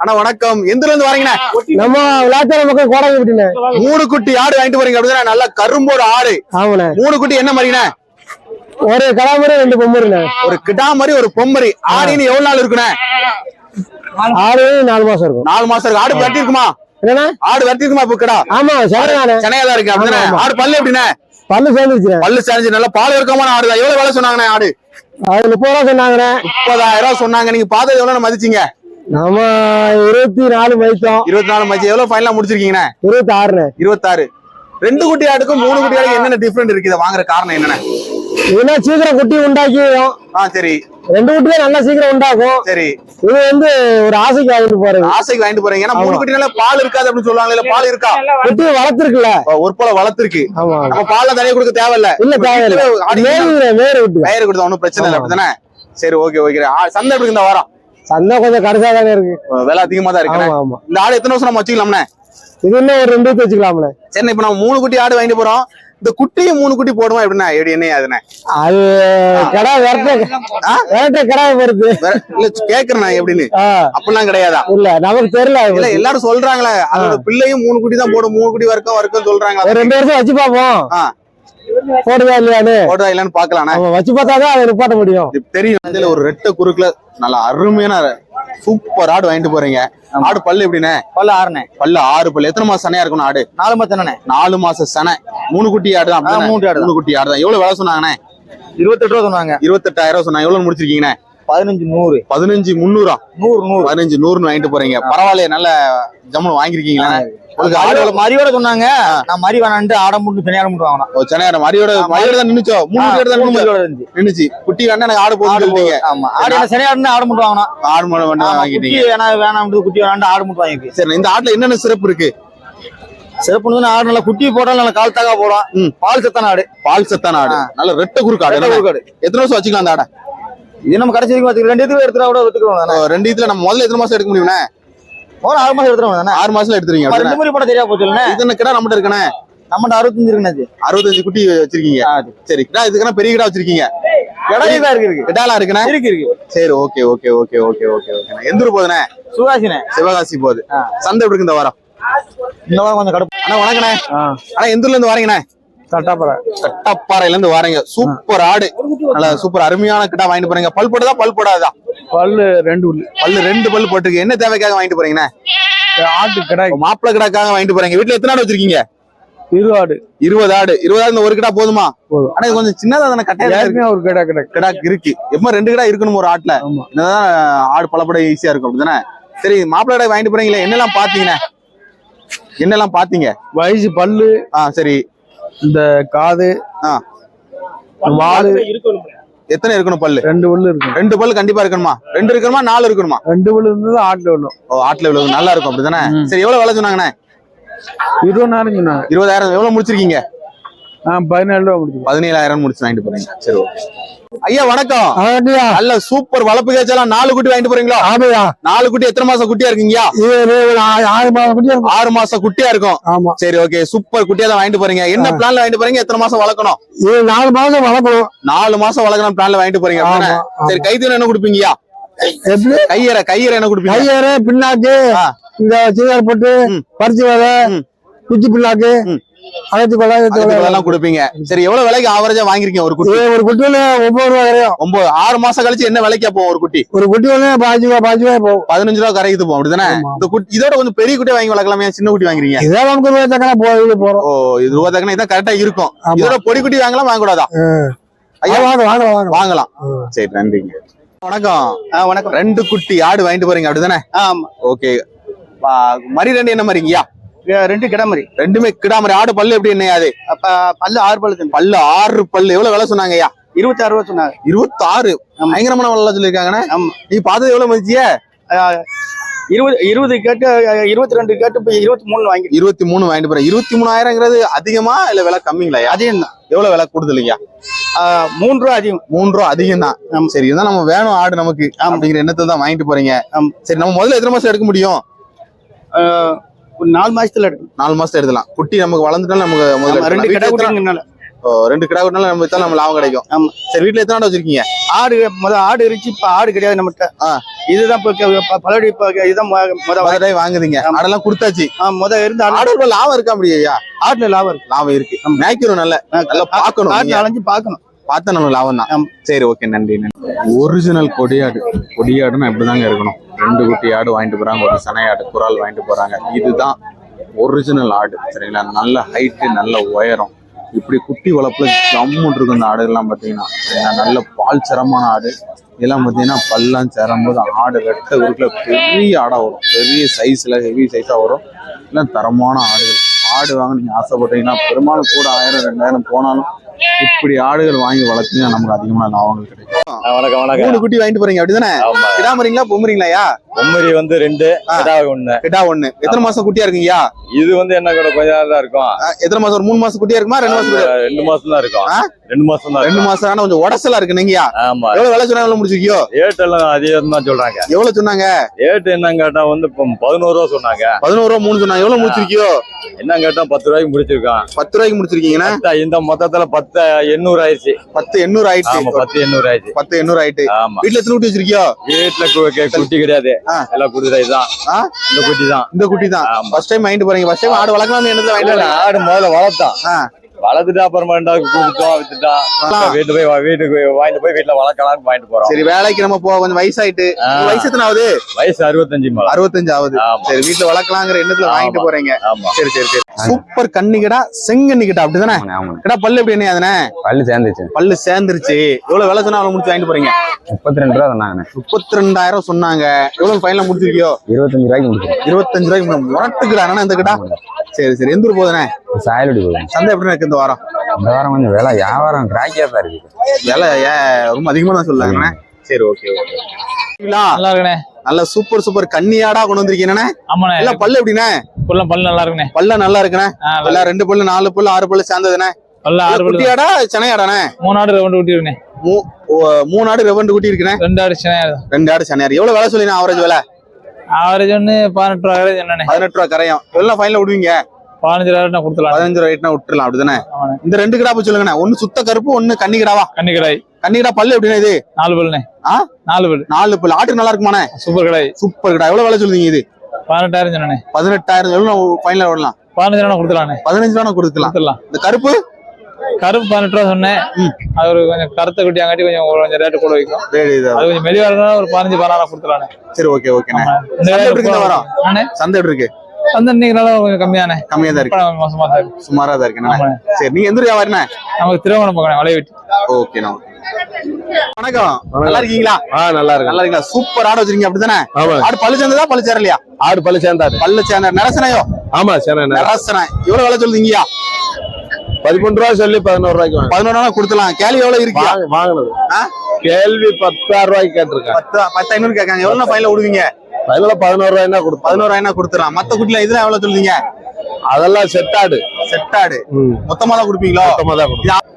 அண்ணா வணக்கம். எந்த இருந்து வரீங்கண்ணா? நம்ம விளாச்சார மக்கள் கோடகை விட்டுனே மூணு குட்டி ஆடு வாங்கிட்டு போறீங்க அப்படிதானே? நல்ல கரும்போட ஆடு. ஆமாண்ணே. மூணு குட்டி என்ன மாதிரிண்ணே? ஒரு கலாமரி ரெண்டு பொம்மருண்ணே. ஒரு கிடா மாதிரி ஒரு பொம்மரி. ஆடின்னு எவ்வளவு நாள் இருக்குண்ணே? ஆறு நாலு மாசம் இருக்கும். நாலு மாசம் இருக்கு. ஆடு வெட்டி இருக்குமா என்னண்ணா? ஆடு வெட்டி இருக்குமா இப்ப கிடா? ஆமா சென்னையா இருக்கு ஆமா. ஆடு பல்லு எப்படிண்ணே? பல்லு சேர்ந்துருச்சுண்ணே. பல்லு சரிஞ்சு நல்ல பால் இருக்கமான ஆடு எவ்வளவு வேலை சொன்னாங்கண்ணே ஆடு? அது முப்பது ரூபா சொன்னாங்கண்ணே. முப்பதாயிரம் சொன்னாங்க. நீங்க பார்த்தது எவ்வளவு மதிச்சீங்க. நம்ம இருபத்தி நாலு மதித்தோம் இருபத்தி நாலு மதிச்சு எவ்வளவு ஃபைனலா முடிச்சிருக்கீங்கண்ணே? இருபத்தி ஆறுண்ணே. இருபத்தாறு ரெண்டு குட்டி ஆடுக்கும் மூணு குட்டி ஆடுக்கும் என்னென்ன டிஃபரெண்ட் இருக்கு? இதை வாங்குற காரணம் என்னண்ணே இதுனா சீக்கிரம் குட்டி உண்டாக்கிடும் ஆ சரி. ரெண்டு குட்டியே நல்லா சீக்கிரம் உண்டாக்கும். சரி. இது வந்து ஒரு ஆசைக்கு வாங்கிட்டு போறது ஆசைக்கு வாங்கிட்டு போறீங்க. ஏன்னா மூணு. குட்டினால பால் இருக்காது அப்படின்னு சொல்லுவாங்க இல்ல பால் இருக்கா? குட்டி வளர்த்துருக்குல்ல. ஒரு போல வளர்த்துருக்கு. ஆமா. நம்ம பால்ல தனியா கொடுக்க தேவையில்ல. இல்ல தேவையில்லை. மேல மேல விட்டு வயிறு கொடுத்தா ஒன்றும் பிரச்சனை இல்லை ஆமா. அப்படிதானே சரி ஓகே ஓகே. சந்தை எப்படி இந்த வாரம்? சந்தை கொஞ்சம் கடைசா தானே இருக்கு. விலை அதிகமா தான் இருக்கு ஆமா இந்த ஆடு எத்தனை வருஷம் நம்ம வச்சுக்கலாம்ண்ணே? இது இன்னும் ஒரு ரெண்டு வச்சுக்கலாம்ல. சரி இப்ப நம்ம மூணு குட்டி ஆடு வாங்கிட்டு போறோம். இந்த குட்டியும் மூணு குட்டி போடுமா எப்படின்னா எப்படி என்ன அதுண்ணே. அது கடை விரட்ட கடை வருது இல்ல கேக்குறேன் எப்படின்னு. அப்படிலாம் கிடையாதா? இல்ல நமக்கு தெரியல இல்ல எல்லாரும் சொல்றாங்களே அதோட பிள்ளையும் மூணு குட்டி தான் போடும். மூணு குட்டி வரைக்கும் வரைக்கும் சொல்றாங்களா. ஒரு ரெண்டு வருஷம் வச்சு பார்ப்போம். ஆ. போடுதா இல்லையான்னு போடுதா இல்லன்னு பாக்கலாண்ணே நம்ம வச்சு பார்த்தாதான் அதை நிப்பாட்ட முடியும். தெரியும். இதுல ஒரு ரெட்டை குறுக்குல நல்ல அருமையான சூப்பர் ஆடு வாங்கிட்டு போறீங்க. ஆடு பல்லு எப்படிண்ணே? பல்ல ஆறுனே பல்லு ஆறு பல்லு. எத்தனை மாசம் சனையா இருக்கணும் ஆடு? நாலு மத்தனே நாலு மாசம் சனை. மூணு குட்டி ஆடு தான் மூணு ஆடு. மூணு குட்டி ஆடு தான். எவ்வளவு வேலை சொன்னாங்கண்ணே? இருபத்தெட்டு ரூபா சொன்னாங்க. இருபத்தெட்டாயிரம் ரூபாய் சொன்னாங்க. எவ்வளவு முடிச்சிருக்கீங்கண்ணே? பதினஞ்சு நூறு. பதினஞ்சு முந்நூறா? நூறு நூறு. பதினஞ்சு நூறுன்னு வாங்கிட்டு போறீங்க. பரவாயில்லையே நல்ல ஜம்முன்னு வாங்கிருக்கீங்களா மரியோட- சொன்னாங்க. நான் மரி வேணான்ட்டு ஆடம் மட்டும் தனியாரம் மட்டும் வாங்கினோம் ஓ, சென்னையார மரியோட மரியோட தான் நின்னுச்சோ? மூணு தான் மரியோட இருந்துச்சு நின்னுச்சு. குட்டி வேணா எனக்கு ஆடு போட்டு ஆமா. ஆடு சனியாருன்னு ஆடு வாங்கினோம் ஆடு மட்டும் வாங்கிட்டீங்க. குட்டி வேணா வேணாம் குட்டி வேணாண்டு ஆடு வாங்கிருக்கு சரி இந்த ஆட்டுல என்னென்ன சிறப்பு இருக்கு? சிறப்பு ஆடு நல்லா குட்டி போட்டாலும் நல்லா கால் தாக்கா போடும். பால் சத்தான ஆடு. பால் சத்தான ஆடு. நல்ல ரெட்டை குறுக்கு ஆடு. ரெட்டை என்ன? குறுக்காடு. எத்தனை வருஷம் வச்சுக்கலாம் அந்த ஆடை? இது நம்ம கடைசி வரைக்கும் ரெண்டு இதுக்கு எடுத்துட்டா கூட ஓ, ரெண்டு இதுல நம்ம முதல்ல எத்தனை மாசம் எடுக்க முடியும்ண்ணே? ஒரு ஆறு மாசம் எடுத்துருவோம் ஆறு மாசத்துல அப்படிதானே? ரெண்டு முறை போட தெரியா போச்சு இல்லைண்ணே? இது என்ன கிடா நம்மகிட்ட இருக்கனே நம்மகிட்ட அறுபத்தஞ்சு இருக்குண்ணே அறுபத்தஞ்சு குட்டி வச்சிருக்கீங்க. சரி கிடா இதுக்குன்னா பெரிய கிடா வச்சிருக்கீங்க? இடையே தான் இருக்கு இருக்கு. கிடாலாம் இருக்குண்ணே? இருக்கு இருக்கு. சரி okay okay okay okay okay okay. எந்த ஊர் போகுதுண்ணே? சுகாசினே சிவகாசி போகுது. சந்தை எப்படி இருக்கு இந்த வாரம்? இந்த வாரம் கொஞ்சம் கடுப்பு அண்ணா வணக்கண்ணே. அண்ணா எந்த ஊர்ல இருந்து வரீங்கண்ணே? கட்டாப்பற கட்டப்பாறையில இருந்து வரீங்க. சூப்பர் ஆடு. நல்ல சூப்பர் அருமையான கிட்டா வாங்கிட்டு போறீங்க. பல் போடுதா பல் போடாதா? பல்லு ரெண்டு பல்லு ரெண்டு பல் போட்டுருக்கு. என்ன தேவைக்காக வாங்கிட்டு போறீங்கண்ணே? ஆட்டு கடை மாப்பிள்ளை கிடாக்காக வாங்கிட்டு போறீங்க. வீட்டுல எத்தனை ஆடு வச்சிருக்கீங்க? இருபது ஆடு. இருபது ஆடு. இந்த ஒரு கிடா போதுமா. ஆனா இது கொஞ்சம் சின்னதா தானே கட்டையா ஒரு கடை கடை. கிடா இருக்கு. எப்ப ரெண்டு கிடா இருக்கணும் ஒரு ஆட்டுல. என்னதான் ஆடு பலப்பட ஈஸியா இருக்கும் அப்படிதானே? சரி மாப்பிள்ளை கிடா வாங்கிட்டு போறீங்களே என்னெல்லாம் பாத்தீங்கண்ணே என்னெல்லாம் பாத்தீங்க வயசு பல்லு. ஆ சரி. இந்த காது ஆ. வாலு எத்தனை இருக்கணும் பல்லு? ரெண்டு பல்லு இருக்கும் ரெண்டு பல்லு கண்டிப்பா இருக்கணுமா? ரெண்டு இருக்கணுமா? நாலு இருக்கணுமா? ரெண்டு பல்லு இருந்தது ஆட்டுல விழும். ஓ ஆட்டுல இவ்வளவு நல்லா இருக்கும் அப்படிதானே. சரி எவ்வளவு வேலை சொன்னாங்கண்ணே? இருபதாயிரம் சொன்னாங்க. இருபதாயிரம் எவ்வளவு முடிச்சிருக்கீங்க? பதினேழு ரூபா முடிச்சு பதினேழாயிரம் முடிச்சு வாங்கிட்டு போறீங்க. சரி ஓகே ஐயா வணக்கம். நல்ல சூப்பர் வளர்ப்பு கேச்செல்லாம் நாலு குட்டி வாங்கிட்டு போறீங்களா? ஆமையா நாலு குட்டி எத்தனை மாசம் குட்டியா இருக்கீங்கயா ஆறு மாதம் குட்டி இருக்கும். ஆறு மாசம் குட்டியா இருக்கும். ஆமா. சரி ஓகே சூப்பர் குட்டியா தான் வாங்கிட்டு போறீங்க. என்ன பிளான்ல வாங்கிட்டு போறீங்க? எத்தனை மாசம் வளர்க்கணும்? நாலு மாதம் வளர்க்கணும். நாலு மாசம் வளர்க்கணும் பிளான்ல வாங்கிட்டு போறீங்க. சரி கைத்தீவனம் என்ன கொடுப்பீங்கயா கையற கையற என்ன கொடுப்பீங்க? கையறு பின்னாக்கு. இந்த சீதார் போட்டு. பறிச்சு ம். குச்சி பின்னாக்கு ம். அழைச்சி கொலை அதெல்லாம் கொடுப்பீங்க. சரி எவ்வளவு விலைக்கு ஆவரேஜா வாங்கிருக்கீங்க ஒரு குட்டி? ஒரு குட்டியில ஒன்பது ரூபா கரையும். ஒன்பது ஆறு மாசம் கழிச்சு என்ன விலைக்கு போகும் ஒரு குட்டி? ஒரு குட்டி வந்து பாஞ்சு ரூபா பாஞ்சு ரூபாய் போகும் பதினஞ்சு ரூபா கரைக்குது போகும் அப்படிதானே. இந்த குட்டி இதோட கொஞ்சம் பெரிய குட்டியா வாங்கி வளர்க்கலாமே சின்ன குட்டி வாங்குறீங்க இதே நமக்கு ரூபாய் தக்கன போய் போறோம். ஓ இது ரூபா தக்கன இதான் கரெக்டா இருக்கும். இதோட பொடி குட்டி வாங்கலாம் வாங்க கூடாதா ஐயா வாங்க வாங்க வாங்க. வாங்கலாம். சரி நன்றிங்க. வணக்கம். வணக்கம். ரெண்டு குட்டி ஆடு வாங்கிட்டு போறீங்க அப்படிதானே? ஆமா. ஓகே. மரி ரெண்டு என்ன மாதிரிங்கய்யா ரெண்டு கிடா மாதிரி ரெண்டுமே கிடா மாதிரி ஆடு பல்லு எப்படி என்ன அது? அப்ப பல்லு ஆறு பல்லு பல்லு ஆறு பல்லு. எவ்வளவு விலை சொன்னாங்க ஐயா இருபத்தி ஆறு ரூபா சொன்னாங்க. இருபத்தாறு. ஆமா. பயங்கரமான விலை சொல்லிருக்காங்கண்ணே ஆமா. நீ பார்த்தது எவ்வளவு மதிச்சிய? இருபது இருபது கேட்டு இருபத்தி ரெண்டு கேட்டு இப்ப இருபத்தி மூணு வாங்கி இருபத்தி மூணு வாங்கிட்டு போறேன். இருபத்தி மூணாயிரங்கிறது அதிகமா இல்ல விலை கம்மிங்களா? அதிகம் தான் எவ்வளவு விலை கூடுதலையா மூணு ரூபா அதிகம். மூணு ரூபா அதிகம் தான். சரி இதான் நம்ம வேணும் ஆடு நமக்கு அப்படிங்கிற எண்ணத்தை தான் வாங்கிட்டு போறீங்க. சரி நம்ம முதல்ல எத்தனை மாசம் எடுக்க முடியும்? ஒரு நாலு மாசத்துல எடுக்கும் நாலு மாசம் எடுக்கலாம். குட்டி நமக்கு வளர்ந்துட்டாலும் நமக்கு முதல்ல ரெண்டு எடுக்கலாம். கிடா குட்டிங்கனால ரெண்டு கிடா கூட்டினாலும் நம்ம வித்தாலும் நம்ம லாபம் கிடைக்கும். ஆமா. சரி வீட்டுல எத்தனை ஆடு வச்சிருக்கீங்க? ஆடு முத ஆடு இருந்துச்சு இப்ப ஆடு கிடையாது நம்மகிட்ட. இதுதான் இப்ப பலடி இப்ப இதுதான் முத டைம் வாங்குறீங்க. ஆடெல்லாம் கொடுத்தாச்சு. முத இருந்த ஆடு லாபம் இருக்கா முடியா ஆடுல லாபம் இருக்கு. லாபம் இருக்கு. மேய்க்கிறோம் நல்ல. நல்லா பார்க்கணும் ஆடு. அலைஞ்சு பாக்கணும் பார்த்தா நம்ம லாபம் தான். சரி ஓகே நன்றி நன்றி. ஒரிஜினல் கொடியாடு. கொடியாடுன்னா இப்படிதாங்க இருக்கணும்? ரெண்டு குட்டி ஆடு வாங்கிட்டு போறாங்க ஒரு சனையாடு குரால் வாங்கிட்டு போறாங்க. இதுதான் ஒரிஜினல் ஆடு சரிங்களா? நல்ல ஹைட்டு நல்ல உயரம். இப்படி குட்டி வளர்ப்புல ஜம்முன் இருக்கும் இந்த ஆடுகள்லாம் பார்த்தீங்கன்னா. சரிங்களா? நல்ல பால் சரமான ஆடு. இதெல்லாம் பார்த்தீங்கன்னா பல்லாம் சேரும்போது ஆடு வெட்ட உருக்குல பெரிய ஆடா வரும். பெரிய சைஸ்ல ஹெவி சைஸா வரும். எல்லாம் தரமான ஆடுகள். ஆடு வாங்க நீங்க ஆசைப்பட்டீங்கன்னா பெரும்பாலும் கூட ஆயிரம் ரெண்டாயிரம் போனாலும் இப்படி ஆடுகள் வாங்கி வளர்த்தீங்கன்னா நமக்கு அதிகமான லாபங்கள் கிடைக்கும். வணக்கம் வணக்கம். மூணு குட்டி வாங்கிட்டு போறீங்க அப்படிதானே? ஆமா. கிடாமறீங்களா பொம்மறீங்களா பொம்மரி வந்து ரெண்டு. கிடா ஒண்ணு. கிடா ஒண்ணு. எத்தனை மாசம் குட்டியா இருக்குங்கய்யா? இது வந்து என்ன கூட கொஞ்ச நாள் தான் இருக்கும் எத்தனை மாசம் ஒரு மூணு மாசம் குட்டியா இருக்குமா ரெண்டு மாசம்? ரெண்டு மாசம் தான் இருக்கும்? ரெண்டு மாசம் தான் ரெண்டு மாசம் ஆனா கொஞ்சம் உடசலா இருக்கு நீங்கயா? ஆமா. எவ்வளவு விலை சொன்னா எவ்வளவு முடிச்சிருக்கியோ ஏட்டு எல்லாம் அதிகம் தான் சொல்றாங்க. எவ்வளவு சொன்னாங்க? ஏட்டு என்னன்னு கேட்டா வந்து பதினோரு ரூபா சொன்னாங்க. பதினோரு ரூபா மூணு சொன்னாங்க. எவ்வளவு முடிச்சிருக்கியோ? என்ன கேட்டா பத்து ரூபாய்க்கு முடிச்சிருக்கான். பத்து ரூபாய்க்கு முடிச்சிருக்கீங்கன்னா இந்த மொத்தத்துல பத்து எண்ணூறு ஆயிடுச்சு. பத்து எண்ணூறு ஆயிடுச்சு. பத்து எண்ணூறு ஆயிடுச்சு. பத்து எண்ணூறு ஆயிட்டு. ஆமா. வீட்டுல எத்தனை குட்டி வச்சிருக்கியோ? வீட்டுல குட்டி கிடையாது. எல்லாம் குட்டி ஆ? இந்த குட்டி தான். இந்த குட்டி தான். ஃபர்ஸ்ட் டைம் வாங்கிட்டு போறீங்க. ஃபர்ஸ்ட் டைம் ஆடு வளர்க்கலாம்னு எண்ணத்துல வாங்கிட்டு வரீங்க. ஆடு முதல்ல வளர்த்தான். வளர்த்துட்டு அப்புறமா ரெண்டாவது கொடுத்தோம் வித்துட்டான் வீட்டுல போய் வா- வீட்டுக்கு போய் வாங்கிட்டு போய் வீட்டுல வளர்க்கலாம்னு வாங்கிட்டு போறோம். சரி வேலைக்கு நம்ம போக கொஞ்சம் வயசாயிட்டு. வயசு எத்தனை ஆகுது வயசு அறுபத்தஞ்சு அறுபத்தஞ்சு ஆகுது சரி வீட்டுல வளர்க்கலாங்கிற எண்ணத்துல வாங்கிட்டு. போறீங்க. சரி சரி சரி. சூப்பர் கன்னிக்கடா செங்கன்னிக்கடா அப்படிதானே? கடா பல்லு எப்படி என்ன அதுனே பல்லு சேர்ந்துச்சு பல்லு சேர்ந்துருச்சு. எவ்வளவு வேலை சொன்னா அவ்வளவு முடிச்சு வாங்கிட்டு போறீங்க? முப்பத்தி ரெண்டு ரூபா சொன்னாங்கண்ணே முப்பத்தி ரெண்டாயிரம் சொன்னாங்க. எவ்வளவு ஃபைனல் முடிச்சிருக்கியோ? இருபத்தஞ்சு ரூபாய்க்கு இருபத்தஞ்சு ரூபாய்க்கு முரட்டுக்குடா இந்த கடா சரி சரி. எந்த ஊர் போகுதுண்ணே? சாயலடி போகுது. சந்தை எப்படி இருக்கு இந்த வாரம்? இந்த வாரம் கொஞ்சம் விலை வியாபாரம் கிராக்கியா தான் இருக்கு விலை ரொம்ப அதிகமா தான் சொல்லாங்கண்ணே சரி ஓகே ஓகே. நல்லா இருக்குண்ணே. நல்ல சூப்பர் சூப்பர் கன்னியாடா கொண்டு வந்திருக்கீங்கண்ணே. ஆமாண்ணே. எல்லாம் பல்லு எப்படிண்ணே? புல்லம் பல்லு நல்லா இருக்குண்ணே. பல்ல நல்லா இருக்குண்ணே. எல்லாம் ரெண்டு பல்லு நாலு பல்லு ஆறு பல்லு சேர்ந்ததுண்ணே. பல்லு ஆறு பல்லு குட்டியாடா சென்னையாடாண்ணே மூணு ஆடு ரெண்டு குட்டி இருக்குண்ணே மூணு ஆடு ரெவண்டு குட்டி இருக்குண்ணே ரெண்டு ஆடு சின்ன ரெண்டு ஆடு சென்னையார் எவ்வளவு வேலை சொல்லினா ஆவரேஜ் வேலை? ஆவரேஜ் ஒன்று பதினெட்டு ரூபா ஆவரேஜ் என்னண்ணே பதினெட்டு ரூபா கரையும். எவ்வளவு ஃபைனல் விடுவீங்க? பதினஞ்சு ரூபா நான் கொடுத்துலாம் பதினஞ்சு ரூபா ரேட்னா விட்டுறலாம் அப்படிதானே? இந்த ரெண்டு கிடா போய் சொல்லுங்கண்ணே. ஒன்னு சுத்த கருப்பு ஒன்னு கன்னி கிடாவா? கடாய் கிடா பல்லு எப்படிண்ணே இது? நாலு பல்லுண்ணே. ஆ? நாலு பல்லு. நாலு பல்லு. ஆட்டுக்கு நல்லா இருக்குமாண்ணே? சூப்பர் கடாய். சூப்பர் கிடா. எவ்வளவு வேலை சொல்லுவீங்க இது? பதினெட்டாயிரம் சொன்னே பதினெட்டாயிரம். எவ்வளவு ஃபைனல் விடலாம்? பதினஞ்சு ரூபா கொடுத்துலாண்ணே பதினஞ்சு ரூபா கொடுத்துடலாம். இந்த கருப்பு? கருப்பு பதினெட்டு ரூபா சொன்னேன். அது ஒரு கொஞ்சம் கருத்த குட்டியாங்காட்டி கொஞ்சம் கொஞ்சம் ரேட்டு கூட வைக்கும். அது கொஞ்சம் மெலிவா இருந்தா ஒரு பதினஞ்சு பதினாறு கொடுத்துலாண்ணே சரி ஓகே ஓகேண்ணே. இந்த சந்தை எப்படி இருக்கு? இந்த வாரம். அண்ணே சந்தை இன்னைக்கு நல்லா கொஞ்சம் கம்மியாண்ணே கம்மியா தான் இருக்கு. மோசமா தான் இருக்கு. சுமாரா தான் இருக்குண்ணே ஆமாண்ணே. சரி நீங்க எந்த வியாபாரிண்ணே நமக்கு திருவண்ணம் பக்கம் வளைய வெட்டி. ஓகேண்ணா வணக்கம். நல்லா இருக்கீங்களா? ஆ நல்லா இருக்கு நல்லா இருக்கீங்களா? சூப்பர் ஆடு வச்சிருக்கீங்க அப்படிதானே? ஆடு பல்லு சேர்ந்ததா பல்லு சேரலையா? ஆடு பல்லு சேர்ந்தாரு பல்லு சேர்ந்த நரசனையோ? ஆமா சரி நரசனை. எவ்வளவு வேலை சொல்லுங்கய்யா பதிமூணு ரூபா சொல்லி பதினோரு ரூபாய்க்கு வாங்க பதினோரு நாள் கொடுத்துலாம் கேள்வி எவ்வளவு இருக்கியா வாங்க- வாங்கினது? கேள்வி பத்தாயிரம் ரூபாய்க்கு கேட்டிருக்கேன். பத்து பத்து ஐநூறு கேட்காங்க. எவ்வளவு ஃபைனல் விடுவீங்க? பதினால பதினோரு ரூபாய்னா கொடுப்போம் பதினோராயிரம் கொடுத்துடலாம். மத்த குட்டில இதெல்லாம் எவ்வளவு சொல்லுவீங்க? அதெல்லாம் செட் ஆடு செட் ஆடு மொத்தமா தான் கொடுப்பீங்களோ? மொத்தமா தான் கொடுப்போம்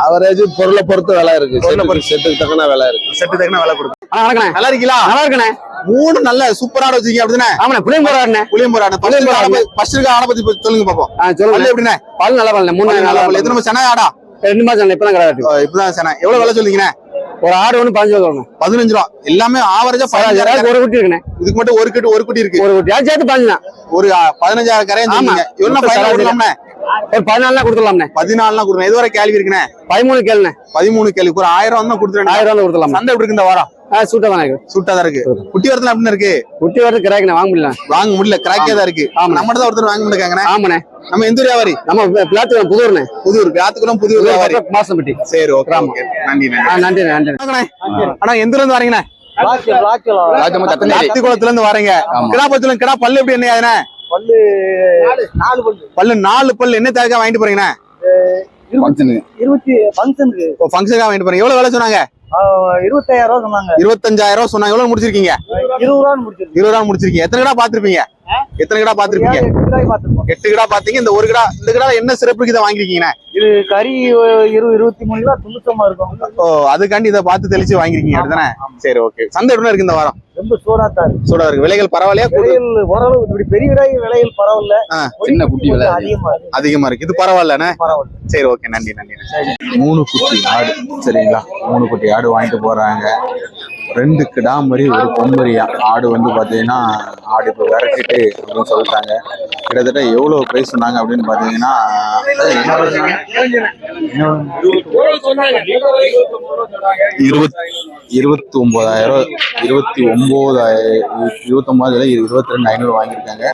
ஆவரேஜ் பொருளை பொறுத்து விலை இருக்கு. செட்டுக்கு தக்கன விலை இருக்கு. செட்டு தக்கன விலை வணக்கண்ணே. நல்லா இருக்கீங்களா? நல்லா இருக்கண்ணே. மூணு நல்ல சூப்பர் வச்சிருக்கீங்க அப்படிதானே? ஆமாண்ணே புளியம் போறாருண்ணே புளியம்பூர் ஆடு ஃபர்ஸ்ட் இருக்க ஆடை பத்தி சொல்லுங்க பாப்போம். சொல்லுங்க. எப்படிண்ணே? பல் நல்லா பல்ல மூணு பல்லு நல்லா பல்லு. எத்தனை மாசம் சென ஆடா. ரெண்டு மாசம் இப்பதான் கடை வெட்டி ஓ, இப்பதான் சென எவ்வளவு விலை சொல்லுங்கண்ணே ஒரு ஆடு ஒன்று பதினஞ்சு ரூபா பதினஞ்சு ரூபா. எல்லாமே ஆவரேஜா பதினஞ்சாயிரம் ஒரு குட்டி இருக்குண்ணே. இதுக்கு மட்டும் ஒரு கட்டு ஒரு குட்டி இருக்கு. ஒரு குட்டி. சேர்த்து பதினஞ்சு ஒரு பதினஞ்சாயிரம் கரையும் ஆமா. எவ்வளவு சராசரி. கொடுக்கலாம்ண்ணே. ஒரு பதினாலுலாம் கொடுத்துடலாம்ண்ணே. பதினாலுலாம் கொடுக்கணும். எதுவரை கேள்வி இருக்குண்ணே? பதிமூணு கேளுண்ணே. பதிமூணு கேள்வி ஒரு ஆயிரம் தான் கொடுத்துருவேன் ஆயிரம் ரூபா கொடுத்துடலாம் சந்தை எப்படி இருக்கு இந்த வாரம்? சூட்டா தானே இருக்கு சூட்டா தான் இருக்கு. குட்டி அப்படின்னு இருக்கு. குட்டி வரது கிராக்கிண்ணே வாங்க முடியல. வாங்க முடியல. கிராக்கே தான் இருக்கு. ஆமா. நம்மகிட்ட தான் ஒருத்தர் வாங்க முடியாங்கண்ணே ஆமாண்ணே. நம்ம எந்த வியாபாரி? நம்ம பிளாத்து புதூர்ண்ணே. புதூர் வியாத்துக்குளம் புதூர் வியாபாரி. மாசம் பெட்டி சரி ஓகே நன்றி நன்றி. ஆ நன்றி. அண்ணா எந்த இருந்து வரீங்கண்ணே? கத்தனேரி. அத்திக்குளத்துல இருந்து வரீங்க. கிடா பத்துல கிடா பல்லு எப்படி என்ன நாலு. பல்லு. பல்லு நாலு பல்லு. என்ன தேவைக்கா வாங்கிட்டு போறீங்கண்ணே? இருபத்தி ஃபங்க்ஷனுக்கு வாங்கிட்டு போறீங்க. எவ்வளவு வேலை சொன்னாங்க? இருபத்தாயிரம் ரூபா சொன்னாங்க. இருபத்தஞ்சாயிரம் ரூபாய் சொன்னாங்க. எவ்வளவு முடிச்சிருக்கீங்க? இருபது ரூபா முடிச்சிருக்கு இருபது ரூபா முடிச்சிருக்கீங்க. எத்தனை கிடா பாத்திருப்பீங்க எத்தனை கிடா பாத்திருப்பீங்க எட்டு கிடா பாத்தீங்க இந்த ஒரு கிடா இந்த கிடா என்ன சிறப்புக்கு இதை வாங்கிருக்கீங்கண்ணே இது கறி இருபது இருபத்தி மூணு கிலோ துணுக்கமா இருக்கும். ஓ அதுக்காண்டி இதை பார்த்து தெளிச்சு வாங்கிருக்கீங்க அப்படிதானே? சரி ஓகே. சந்தை எப்படி இருக்கு இந்த வாரம்? ரொம்ப சூடா தான் இருக்கு. சூடா இருக்கு. விலைகள் பரவாயில்லையா? கூடு- விலைகள் ஓரளவு இப்படி பெரிய விலை விலைகள் பரவாயில்ல. சின்ன குட்டி விலை. அதிகமா இருக்கு. அதிகமா இருக்கு. இது பரவாயில்லண்ணே? பரவாயில்ல. சரி ஓகே. நன்றி நன்றி மூணு குட்டி ஆடு சரிங்களா? மூணு குட்டி ஆடு வாங்கிட்டு போறாங்க. ரெண்டு கிடாமரி ஒரு பொம்மரியா ஆடு வந்து பாத்தீங்கன்னா ஆடு இப்போ விரட்டிட்டு அப்படின்னு சொல்லிட்டாங்க. கிட்டத்தட்ட எவ்வளவு பிரைஸ் சொன்னாங்க அப்படின்னு பாத்தீங்கன்னா இருபத் இருபத்தி ஒன்பதாயிரம் இருபத்தி ஒன்பதாயிரம் இருபத்தி இருபத்தி ரெண்டு ஐநூறு வாங்கியிருக்காங்க.